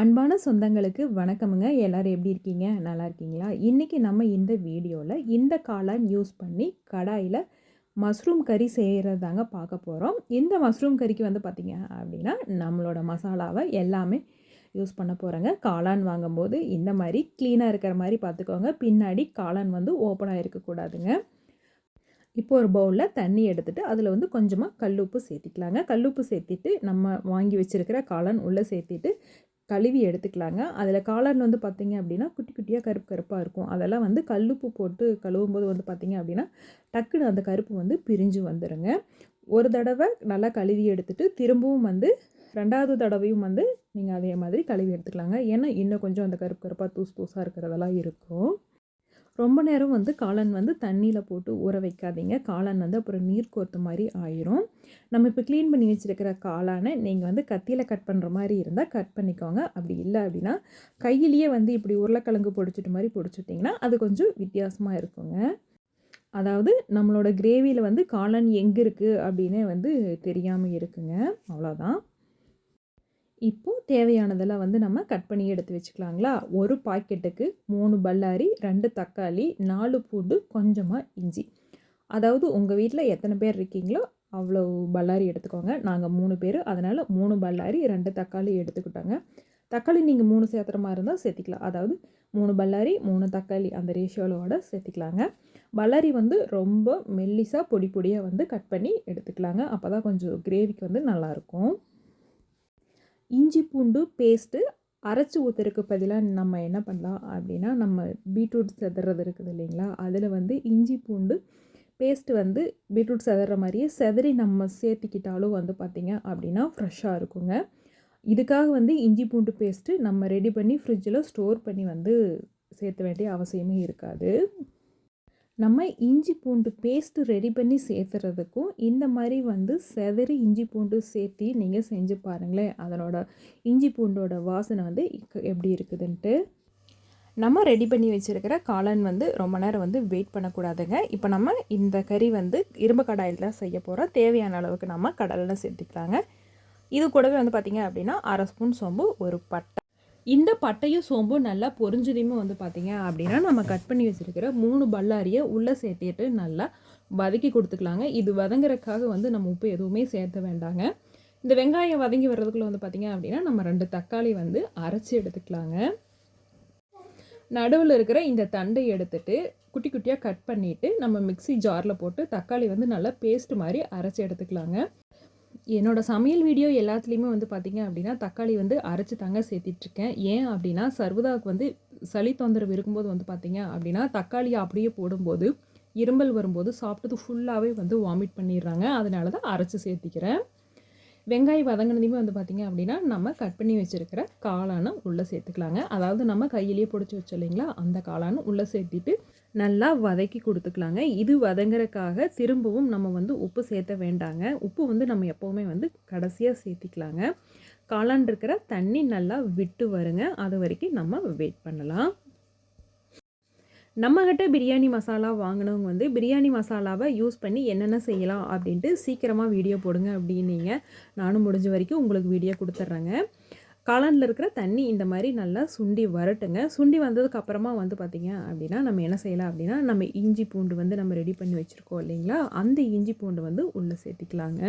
அன்பான சொந்தங்களுக்கு வணக்கமுங்க. எல்லோரும் எப்படி இருக்கீங்க? நல்லா இருக்கீங்களா? இன்றைக்கி நம்ம இந்த வீடியோவில் இந்த காளான் யூஸ் பண்ணி கடாயில் மஷ்ரூம் கறி செய்கிறதாங்க பார்க்க போகிறோம் இந்த மஷ்ரூம் கறிக்கு வந்து பார்த்திங்க அப்படின்னா நம்மளோட மசாலாவை எல்லாமே யூஸ் பண்ண போகிறேங்க காளான் வாங்கும்போது இந்த மாதிரி க்ளீனாக இருக்கிற மாதிரி பார்த்துக்கோங்க. பின்னாடி காளான் வந்து ஓப்பனாக இருக்கக்கூடாதுங்க இப்போ ஒரு பவுலில் தண்ணி எடுத்துகிட்டு அதில் வந்து கொஞ்சமாக கல்லுப்பு சேர்த்திக்கலாங்க. கல்லுப்பு சேர்த்திட்டு நம்ம வாங்கி வச்சுருக்கிற காளான் உள்ளே சேர்த்திட்டு கழுவி எடுத்துக்கலாங்க. அதில் காளான் வந்து பார்த்திங்க அப்படின்னா குட்டி குட்டியாக கருப்பு கருப்பாக இருக்கும். அதெல்லாம் வந்து கல்லுப்பு போட்டு கழுவும் போது வந்து பார்த்திங்க அப்படின்னா டக்குன்னு அந்த கருப்பு வந்து பிரிஞ்சு வந்துடுங்க ஒரு தடவை நல்லா கழுவி எடுத்துகிட்டு திரும்பவும் வந்து ரெண்டாவது தடவையும் வந்து நீங்கள் அதே மாதிரி கழுவி எடுத்துக்கலாங்க. ஏன்னா இன்னும் கொஞ்சம் அந்த கருப்பு கருப்பாக தூசு தூசாக இருக்கிறதெல்லாம் இருக்கும். ரொம்ப நேரம் வந்து காளான் வந்து தண்ணியில் போட்டு ஊற வைக்காதீங்க. காளான் வந்து அப்புறம் நீர் கோர்த்த மாதிரி ஆயிரும். நம்ம இப்போ க்ளீன் பண்ணி வச்சுருக்கிற காளானை நீங்கள் வந்து கத்தியில் கட் பண்ணுற மாதிரி இருந்தால் கட் பண்ணிக்கோங்க. அப்படி இல்லை அப்படின்னா கையிலேயே வந்து இப்படி உருளைக்கிழங்கு பொடிச்சிட்டு மாதிரி பொடிச்சிட்டிங்கன்னா அது கொஞ்சம் வித்தியாசமாக இருக்குங்க. அதாவது நம்மளோட கிரேவியில் வந்து காளான் எங்கே இருக்குது அப்படின்னு வந்து தெரியாமல் இருக்குங்க. அவ்வளோதான் இப்போது தேவையானதெல்லாம் வந்து நம்ம கட் பண்ணி எடுத்து வச்சுக்கலாங்களா? ஒரு பாக்கெட்டுக்கு மூணு பல்லாரி ரெண்டு தக்காளி நாலு பூண்டு கொஞ்சமாக இஞ்சி. அதாவது உங்கள் வீட்டில் எத்தனை பேர் இருக்கீங்களோ அவ்வளோ பல்லாரி எடுத்துக்கோங்க. நாங்கள் மூணு பேர். அதனால் மூணு பல்லாரி ரெண்டு தக்காளி எடுத்துக்கிட்டோங்க. தக்காளி நீங்கள் மூணு சேர்த்துற இருந்தால் சேர்த்திக்கலாம். அதாவது மூணு பல்லாரி மூணு தக்காளி அந்த ரேஷியோவோட சேர்த்திக்கலாங்க. பல்லாரி வந்து ரொம்ப மெல்லிசாக பொடி பொடியாக வந்து கட் பண்ணி எடுத்துக்கலாங்க. அப்போ தான் கொஞ்சம் கிரேவிக்கு வந்து நல்லாயிருக்கும் இஞ்சி பூண்டு பேஸ்ட்டு அரைச்சி ஊற்றுறதுக்கு பதிலாக நம்ம என்ன பண்ணலாம் அப்படின்னா நம்ம பீட்ரூட் செதுறது இருக்குது இல்லைங்களா? அதில் வந்து இஞ்சி பூண்டு பேஸ்ட்டு வந்து பீட்ரூட் செதுற மாதிரியே செதறி நம்ம சேர்த்துக்கிட்டாலும் வந்து பார்த்திங்க அப்படின்னா ஃப்ரெஷ்ஷாக இருக்குங்க. இதுக்காக வந்து இஞ்சி பூண்டு பேஸ்ட்டு நம்ம ரெடி பண்ணி ஃப்ரிட்ஜில் ஸ்டோர் பண்ணி வந்து சேர்த்த வேண்டிய அவசியமே இருக்காது. நம்ம இஞ்சி பூண்டு பேஸ்ட்டு ரெடி பண்ணி சேர்த்துறதுக்கும் இந்த மாதிரி வந்து செதறி இஞ்சி பூண்டு சேர்த்தி நீங்கள் செஞ்சு பாருங்களேன். அதனோட இஞ்சி பூண்டோட வாசனை வந்து எப்படி இருக்குதுன்ட்டு. நம்ம ரெடி பண்ணி வச்சுருக்கிற காளான் வந்து ரொம்ப நேரம் வந்து வெயிட் பண்ணக்கூடாதுங்க. இப்போ நம்ம இந்த கறி வந்து இரும்பு கடாயில் தான் செய்ய போகிறோம் தேவையான அளவுக்கு நம்ம கடலில் சேர்த்துக்கலாங்க. இது கூடவே வந்து பார்த்திங்க அப்படின்னா அரை ஸ்பூன் சோம்பு ஒரு பட்டை இந்த பட்டையும் சோம்பும் நல்லா பொறிஞ்சதையுமே வந்து பார்த்திங்க அப்படின்னா நம்ம கட் பண்ணி வச்சுருக்கிற மூணு பல்லாரியை உள்ளே சேர்த்துட்டு நல்லா வதக்கி கொடுத்துக்கலாங்க. இது வதங்குறதுக்காக வந்து நம்ம உப்பு எதுவுமே சேர்த்த வேண்டாங்க. இந்த வெங்காயம் வதங்கி வர்றதுக்குள்ளே வந்து பார்த்திங்க அப்படின்னா நம்ம ரெண்டு தக்காளி வந்து அரைச்சி எடுத்துக்கலாங்க. நடுவில் இருக்கிற இந்த தண்டை எடுத்துட்டு குட்டி குட்டியாக கட் பண்ணிவிட்டு நம்ம மிக்சி ஜாரில் போட்டு தக்காளி வந்து நல்லா பேஸ்ட் மாதிரி அரைச்சி எடுத்துக்கலாங்க. என்னோடய சமையல் வீடியோ எல்லாத்துலேயுமே வந்து பார்த்திங்க அப்படின்னா தக்காளி வந்து அரைச்சி தாங்க சேர்த்திட்ருக்கேன். ஏன் அப்படின்னா சர்வதாவுக்கு வந்து சளி தொந்தரவு இருக்கும்போது வந்து பார்த்திங்க அப்படின்னா தக்காளியை அப்படியே போடும்போது இரும்பல் வரும்போது சாப்பிட்டது ஃபுல்லாகவே வந்து வாமிட் பண்ணிடுறாங்க. அதனால தான் அரைச்சி சேர்த்திக்கிறேன். வெங்காயம் வதங்கினதையுமே வந்து பார்த்திங்க அப்படின்னா நம்ம கட் பண்ணி வச்சுருக்கிற காளானும் உள்ளே சேர்த்துக்கலாங்க. அதாவது நம்ம கையிலேயே பிடிச்சி வச்சோம் இல்லைங்களா? அந்த காளானும் உள்ளே சேர்த்திட்டு நல்லா வதக்கி கொடுத்துக்கலாங்க. இது வதங்குறதுக்காக திரும்பவும் நம்ம வந்து உப்பு சேர்த்த வேண்டாங்க. உப்பு வந்து நம்ம எப்போவுமே வந்து கடைசியாக சேர்த்திக்கலாங்க. காளான் இருக்கிற தண்ணி நல்லா விட்டு வருங்க. அது வரைக்கும் நம்ம வெயிட் பண்ணலாம். நம்மக்கிட்ட பிரியாணி மசாலா வாங்கினவங்க வந்து பிரியாணி மசாலாவை யூஸ் பண்ணி என்னென்ன செய்யலாம் அப்படின்ட்டு சீக்கிரமாக வீடியோ போடுங்க அப்படின்னீங்க. நானும் முடிஞ்ச வரைக்கும் உங்களுக்கு வீடியோ கொடுத்துட்றேங்க. காளானில் இருக்கிற தண்ணி இந்த மாதிரி நல்லா சுண்டி வரட்டுங்க. சுண்டி வந்ததுக்கு அப்புறமா வந்து பார்த்திங்க அப்படின்னா நம்ம என்ன செய்யலாம் அப்படின்னா நம்ம இஞ்சி பூண்டு வந்து நம்ம ரெடி பண்ணி வச்சுருக்கோம் இல்லைங்களா? அந்த இஞ்சி பூண்டு வந்து உள்ளே சேர்த்திக்கலாங்க.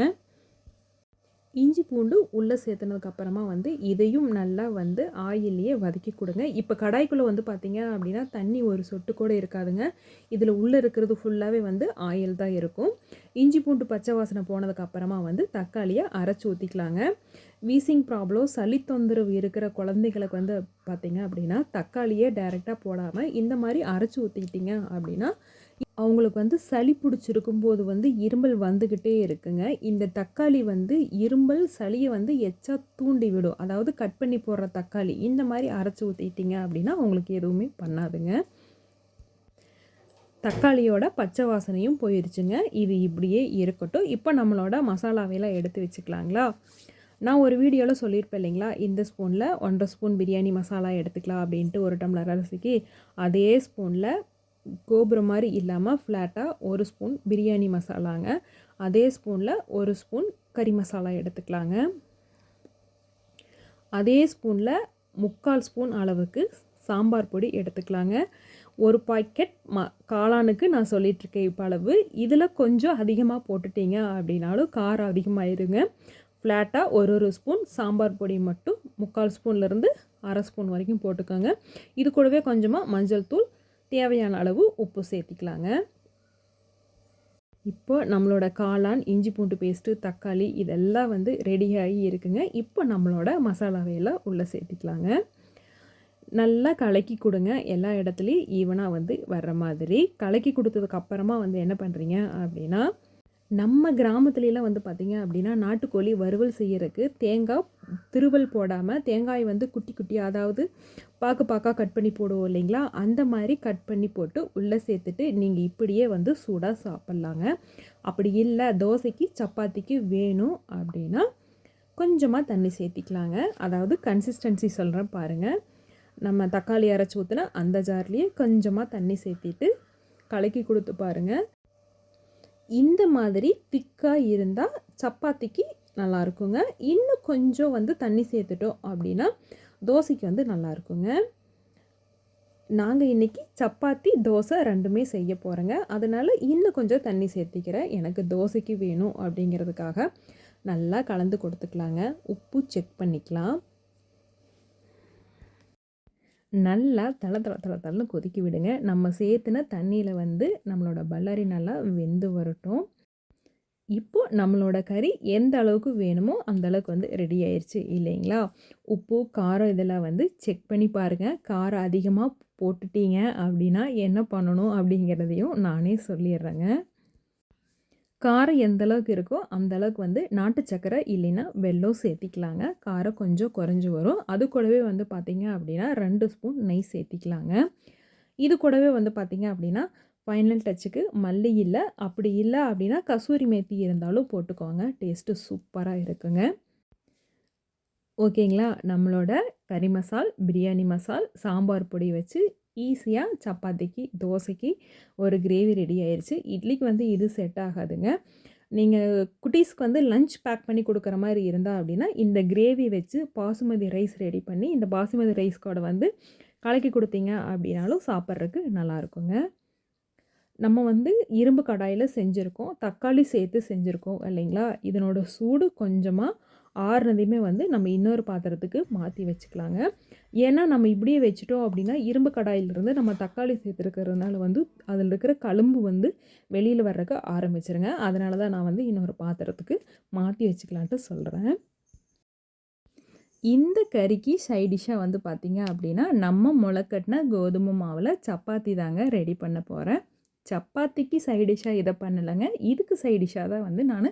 இஞ்சி பூண்டு உள்ளே சேர்த்துனதுக்கு அப்புறமா வந்து இதையும் நல்லா வந்து ஆயிலையே வதக்கி கொடுங்க. இப்போ கடாய்க்குள்ளே வந்து பார்த்திங்க அப்படின்னா தண்ணி ஒரு சொட்டு கூட இருக்காதுங்க. இதில் உள்ளே இருக்கிறது ஃபுல்லாகவே வந்து ஆயில் தான் இருக்கும். இஞ்சி பூண்டு பச்சை வாசனை போனதுக்கு அப்புறமா வந்து தக்காளியை அரைச்சி ஊற்றிக்கலாங்க வீசிங் ப்ராப்ளம் சளி தொந்தரவு இருக்கிற குழந்தைகளுக்கு வந்து பார்த்திங்க அப்படின்னா தக்காளியே டைரெக்டாக போடாமல் இந்த மாதிரி அரைச்சி ஊற்றிக்கிட்டிங்க அப்படின்னா அவங்களுக்கு வந்து சளி பிடிச்சிருக்கும் போது வந்து இரும்பல் வந்துக்கிட்டே இருக்குங்க. இந்த தக்காளி வந்து இரும்பல் சளியை வந்து எச்சா தூண்டி விடும். அதாவது கட் பண்ணி போடுற தக்காளி இந்த மாதிரி அரைச்சி ஊற்றிட்டிங்க அப்படின்னா அவங்களுக்கு எதுவுமே பண்ணாதுங்க. தக்காளியோட பச்சை வாசனையும் போயிடுச்சுங்க இது இப்படியே இருக்கட்டும். இப்போ நம்மளோட மசாலாவையெல்லாம் எடுத்து வச்சுக்கலாங்களா? நான் ஒரு வீடியோவில் சொல்லியிருப்பேன் இல்லைங்களா? இந்த ஸ்பூனில் ஒன்றரை ஸ்பூன் பிரியாணி மசாலா எடுத்துக்கலாம் அப்படின்ட்டு ஒரு டம்ளர் அரிசிக்கு அதே ஸ்பூனில் கோபுரம் மாதிரி இல்லாமல் ஃப்ளாட்டாக ஒரு ஸ்பூன் பிரியாணி மசாலாங்க. அதே ஸ்பூனில் ஒரு ஸ்பூன் கறி மசாலா எடுத்துக்கலாங்க. அதே ஸ்பூனில் முக்கால் ஸ்பூன் அளவுக்கு சாம்பார் பொடி எடுத்துக்கலாங்க. ஒரு பாக்கெட் ம காளானுக்கு நான் சொல்லிகிட்ருக்கேன் இப்போ அளவு. இதில் கொஞ்சம் அதிகமாக போட்டுட்டீங்க அப்படின்னாலும் காரம் அதிகமாகிடுங்க ஃப்ளாட்டாக ஒரு ஒரு ஸ்பூன் சாம்பார் பொடி மட்டும் முக்கால் ஸ்பூன்லேருந்து அரை ஸ்பூன் வரைக்கும் போட்டுக்கோங்க. இது கூடவே கொஞ்சமாக மஞ்சள் தூள் தேவையான அளவு உப்பு சேர்த்திக்கலாங்க. இப்போ நம்மளோட காளான் இஞ்சி பூண்டு பேஸ்ட்டு தக்காளி இதெல்லாம் வந்து ரெடியாகி இருக்குங்க. இப்போ நம்மளோட மசாலாவையெல்லாம் உள்ளே சேர்த்திக்கலாங்க. நல்லா கலக்கி கொடுங்க. எல்லா இடத்துலையும் ஈவனாக வந்து வர்ற மாதிரி. கலக்கி கொடுத்ததுக்கு அப்புறமா வந்து என்ன பண்ணுறீங்க அப்படின்னா நம்ம கிராமத்துலலாம் வந்து பார்த்திங்க அப்படின்னா நாட்டுக்கோழி வறுவல் செய்கிறதுக்கு தேங்காய் திருவல் போடாமல் தேங்காய் வந்து குட்டி குட்டி அதாவது பாக்கு பாக்காக கட் பண்ணி போடுவோம் இல்லைங்களா? அந்த மாதிரி கட் பண்ணி போட்டு உள்ளே சேர்த்துட்டு நீங்கள் இப்படியே வந்து சூடாக சாப்பிட்லாங்க. அப்படி இல்லை தோசைக்கு சப்பாத்திக்கு வேணும் அப்படின்னா கொஞ்சமாக தண்ணி சேர்த்திக்கலாங்க. அதாவது கன்சிஸ்டன்சி சொல்கிறேன் பாருங்கள் நம்ம தக்காளி அரைச்சி ஊற்றினா அந்த ஜார்லேயே கொஞ்சமாக தண்ணி சேர்த்திட்டு கலக்கி கொடுத்து பாருங்கள் இந்த மாதிரி திக்காக இருந்தால் சப்பாத்திக்கு நல்லா இருக்குங்க இன்னும் கொஞ்சம் வந்து தண்ணி சேர்த்துட்டோம் அப்படின்னா தோசைக்கு வந்து நல்லா இருக்குங்க நாங்கள் இன்றைக்கி சப்பாத்தி தோசை ரெண்டுமே செய்ய போகிறேங்க அதனால் இன்னும் கொஞ்சம் தண்ணி சேர்த்திக்கிறேன். எனக்கு தோசைக்கு வேணும் அப்படிங்கிறதுக்காக நல்லா கலந்து கொடுத்துக்கலாங்க. உப்பு செக் பண்ணிக்கலாம். நல்லா தள தள தள தளன்னு கொதிக்க விடுங்க. நம்ம சேர்த்துன தண்ணியில் வந்து நம்மளோட பல்லாரி நல்லா வெந்து வரட்டும். இப்போது நம்மளோட கறி எந்த அளவுக்கு வேணுமோ அந்த அளவுக்கு வந்து ரெடி ஆயிடுச்சு இல்லைங்களா? உப்பு காரம் இதெல்லாம் வந்து செக் பண்ணி பாருங்கள் காரம் அதிகமாக போட்டுட்டீங்க அப்படின்னா என்ன பண்ணணும் அப்படிங்கிறதையும் நானே சொல்லிடுறேங்க. காரம் எந்த அளவுக்கு இருக்கோ அந்த அளவுக்கு வந்து நாட்டு சக்கரை இல்லைன்னா வெல்லம் சேர்த்திக்கலாங்க. காரம் கொஞ்சம் குறைஞ்சி வரும். அது கூடவே வந்து பார்த்திங்க அப்படின்னா ரெண்டு ஸ்பூன் நெய் சேர்த்திக்கலாங்க. இது கூடவே வந்து பார்த்திங்க அப்படின்னா ஃபைனல் டச்சுக்கு மல்லி இல்லை அப்படி இல்லை அப்படின்னா கசூரி மேத்தி இருந்தாலும் போட்டுக்கோங்க. டேஸ்ட்டு சூப்பராக இருக்குங்க. ஓகேங்களா? நம்மளோட கறி மசால் பிரியாணி மசால் சாம்பார் பொடி வச்சு ஈஸியாக சப்பாத்திக்கு தோசைக்கு ஒரு கிரேவி ரெடி ஆயிடுச்சு இட்லிக்கு வந்து இது செட் ஆகாதுங்க. நீங்கள் குட்டீஸ்க்கு வந்து லஞ்ச் பேக் பண்ணி கொடுக்குற மாதிரி இருந்தால் அப்படின்னா இந்த கிரேவி வச்சு பாசுமதி ரைஸ் ரெடி பண்ணி இந்த பாசுமதி ரைஸ் கூட வந்து கலக்கி கொடுத்தீங்க அப்படின்னாலும் சாப்பிட்றதுக்கு நல்லாயிருக்குங்க. நம்ம வந்து இரும்பு கடாயில் செஞ்சுருக்கோம். தக்காளி சேர்த்து செஞ்சுருக்கோம் இல்லைங்களா? இதனோட சூடு கொஞ்சமாக ஆறுனதையுமே வந்து நம்ம இன்னொரு பாத்திரத்துக்கு மாற்றி வச்சுக்கலாங்க. ஏன்னா நம்ம இப்படியே வச்சுட்டோம் அப்படின்னா இரும்பு கடாயிலிருந்து நம்ம தக்காளி சேர்த்துருக்கிறதுனால வந்து அதில் இருக்கிற கழும்பு வந்து வெளியில் வர்றக்க ஆரம்பிச்சிருங்க. அதனால தான் நான் வந்து இன்னொரு பாத்திரத்துக்கு மாற்றி வச்சுக்கலான்ட்டு சொல்கிறேன் இந்த கறிக்கு சைடிஷ்ஷாக வந்து பார்த்திங்க அப்படின்னா நம்ம முளைக்கட்டின கோதுமை மாவில் சப்பாத்தி தாங்க ரெடி பண்ண போகிறேன் சப்பாத்திக்கு சைடிஷ்ஷாக இதை பண்ணலைங்க. இதுக்கு சைடிஷ்ஷாக தான் வந்து நான்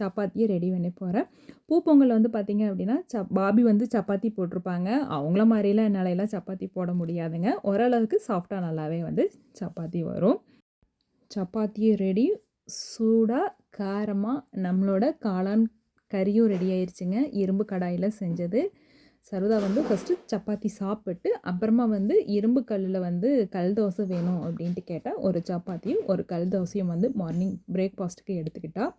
சப்பாத்தியை ரெடி பண்ணி போகிறேன் பூ பொங்கல் வந்து பார்த்திங்க அப்படின்னா ச பாபி வந்து சப்பாத்தி போட்டிருப்பாங்க. அவங்கள மாதிரிலாம் என்னாலலாம் சப்பாத்தி போட முடியாதுங்க. ஓரளவுக்கு சாஃப்டாக நல்லாவே வந்து சப்பாத்தி வரும். சப்பாத்தியும் ரெடி சூடாக காரமாக நம்மளோட காளான் கறியும் ரெடி ஆயிடுச்சுங்க இரும்பு கடாயில் செஞ்சது. சருதா வந்து ஃபஸ்ட்டு சப்பாத்தி சாப்பிட்டு அப்புறமா வந்து இரும்பு கல்லில் வந்து கல் தோசை வேணும் அப்படின்ட்டு கேட்டால் ஒரு சப்பாத்தியும் ஒரு கல் தோசையும் வந்து மார்னிங் பிரேக்ஃபாஸ்ட்டுக்கு எடுத்துக்கிட்டால்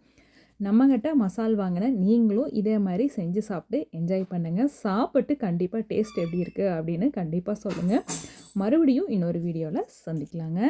நம்மக்கிட்ட மசால் வாங்கின நீங்களும் இதே மாதிரி செஞ்சு சாப்பிட்டு என்ஜாய் பண்ணுங்கள் சாப்பிட்டு கண்டிப்பாக டேஸ்ட் எப்படி இருக்குது அப்படின்னு கண்டிப்பாக சொல்லுங்கள் மறுபடியும் இன்னொரு வீடியோவில் சந்திக்கலாங்க.